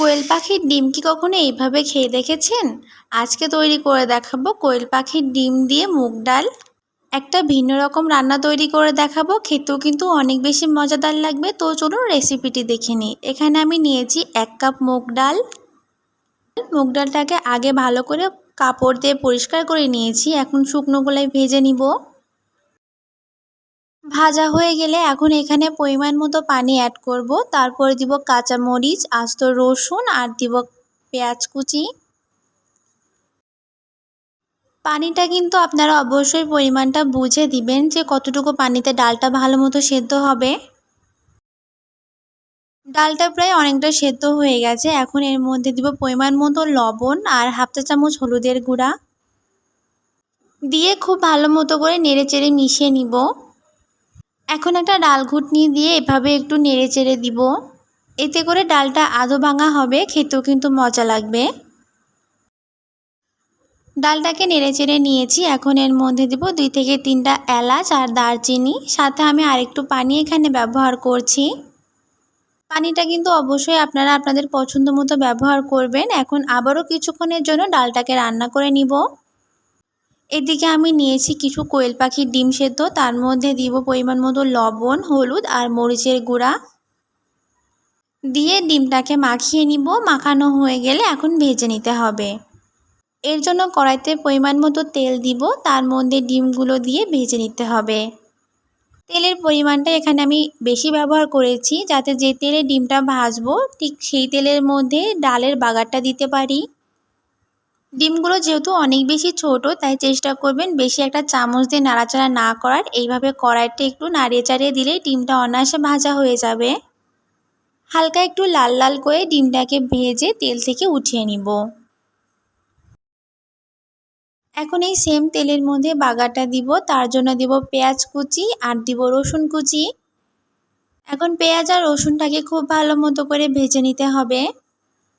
কোয়েল পাখির ডিম কি কখনো এইভাবে খেয়ে দেখেছেন? আজকে তৈরি করে দেখাবো কোয়েল পাখির ডিম দিয়ে মুগ ডাল। একটা ভিন্ন রকম রান্না তৈরি করে দেখাবো, খেতেও কিন্তু অনেক বেশি মজাদার লাগবে। তো চলুন রেসিপিটি দেখে নিই। এখানে আমি নিয়েছি এক কাপ মুগ ডাল। মুগ ডালটাকে আগে ভালো করে কাপড় দিয়ে পরিষ্কার করে নিয়েছি। এখন শুকনো গোলায় ভেজে নিব। ভাজা হয়ে গেলে এখন এখানে পরিমাণ মতো পানি অ্যাড করব। তারপরে দিব কাঁচা মরিচ আস্ত রসুন আর দিব পেঁয়াজ কুচি। পানিটা কিন্তু আপনারা অবশ্যই পরিমাণটা বুঝে দিবেন যে কতটুকু পানিতে ডালটা ভালো মতো সেদ্ধ হবে। ডালটা প্রায় অনেকটা সেদ্ধ হয়ে গেছে। এখন এর মধ্যে দিব পরিমাণ মতো লবণ আর হাফ চা চামচ হলুদের গুঁড়া। দিয়ে খুব ভালো মতো করে নেড়ে চেড়ে মিশিয়ে নিব। এখন একটা ডাল ঘুটনি দিয়ে এভাবে একটু নেড়ে চেড়ে দিব। এতে করে ডালটা আধো ভাঙা হবে, খেতেও কিন্তু মজা লাগবে। ডালটাকে নেড়ে চেড়ে নিয়েছি, এখন এর মধ্যে দিব দুই থেকে তিনটা এলাচ আর দারচিনি। সাথে আমি আরেকটু পানি এখানে ব্যবহার করছি। পানিটা কিন্তু অবশ্যই আপনারা আপনাদের পছন্দ মতো ব্যবহার করবেন। এখন আবারও কিছুক্ষণের জন্য ডালটাকে রান্না করে নিব। এদিকে আমি নিয়েছি কিছু কোয়েল পাখির ডিম সেদ্ধ। তার মধ্যে দিব পরিমাণ মতো লবণ, হলুদ আর মরিচের গুঁড়া। দিয়ে ডিমটাকে মাখিয়ে নিব। মাখানো হয়ে গেলে এখন ভেজে নিতে হবে। এর জন্য কড়াইতে পরিমাণ মতো তেল দিব। তার মধ্যে ডিমগুলো দিয়ে ভেজে নিতে হবে। তেলের পরিমাণটা এখানে আমি বেশি ব্যবহার করেছি যাতে যে তেলে ডিমটা ভাজবো, ঠিক সেই তেলের মধ্যে ডালের বাগারটা দিতে পারি। ডিমগুলো যেহেতু অনেক বেশি ছোট, তাই চেষ্টা করবেন বেশি একটা চামচ দিয়ে নাড়াচাড়া না করার। এইভাবে কড়াইটা একটু নাড়িয়ে চাড়িয়ে দিলেই ডিমটা অনায়াসে ভাজা হয়ে যাবে। হালকা একটু লাল লাল করে ডিমটাকে ভেজে তেল থেকে উঠিয়ে নিব। এখন এই সেম তেলের মধ্যে বাগাটা দিব, তার জন্য দিব পেঁয়াজ কুচি আর দিব রসুন কুচি। এখন পেঁয়াজ আর রসুনটাকে খুব ভালো মতো করে ভেজে নিতে হবে।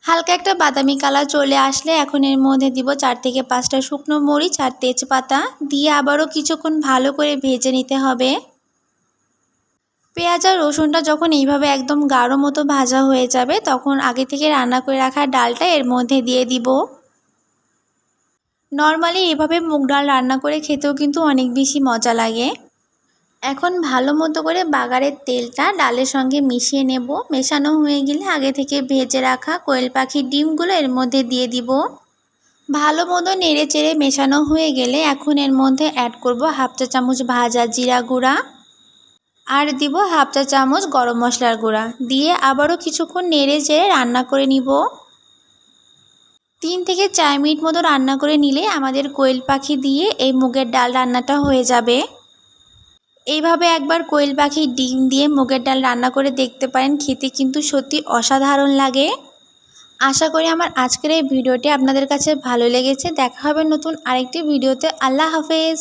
হালকা একটা বাদামি কালার চলে আসলে এখন এর মধ্যে দিব চার থেকে পাঁচটা শুকনো মরিচ আর তেজপাতা। দিয়ে আবারও কিছুক্ষণ ভালো করে ভেজে নিতে হবে। পেঁয়াজ আর রসুনটা যখন এইভাবে একদম গাঢ় মতো ভাজা হয়ে যাবে, তখন আগে থেকে রান্না করে রাখা ডালটা এর মধ্যে দিয়ে দিব। নর্মালি এভাবে মুগ ডাল রান্না করে খেতেও কিন্তু অনেক বেশি মজা লাগে। এখন ভালো মতো করে বাগারের তেলটা ডালের সঙ্গে মিশিয়ে নেব। মেশানো হয়ে গেলে আগে থেকে ভেজে রাখা কোয়েল পাখির ডিমগুলো এর মধ্যে দিয়ে দিব। ভালো মতো নেড়ে চেড়ে মেশানো হয়ে গেলে এখন এর মধ্যে অ্যাড করব হাফ চা চামচ ভাজা জিরা গুঁড়া আর দিব হাফ চা চামচ গরম মশলার গুঁড়া। দিয়ে আবারও কিছুক্ষণ নেড়ে চেড়ে রান্না করে নিব। তিন থেকে চার মিনিট মতো রান্না করে নিলে আমাদের কোয়েল পাখি দিয়ে এই মুগের ডাল রান্নাটা হয়ে যাবে। এইভাবে একবার কোয়েল পাখির ডিম দিয়ে মুগের ডাল রান্না করে দেখতে পারেন, খেতে কিন্তু সত্যি অসাধারণ লাগে। আশা করি আমার আজকের এই ভিডিওটি আপনাদের কাছে ভালো লেগেছে। দেখা হবে নতুন আরেকটি ভিডিওতে। আল্লাহ হাফেজ।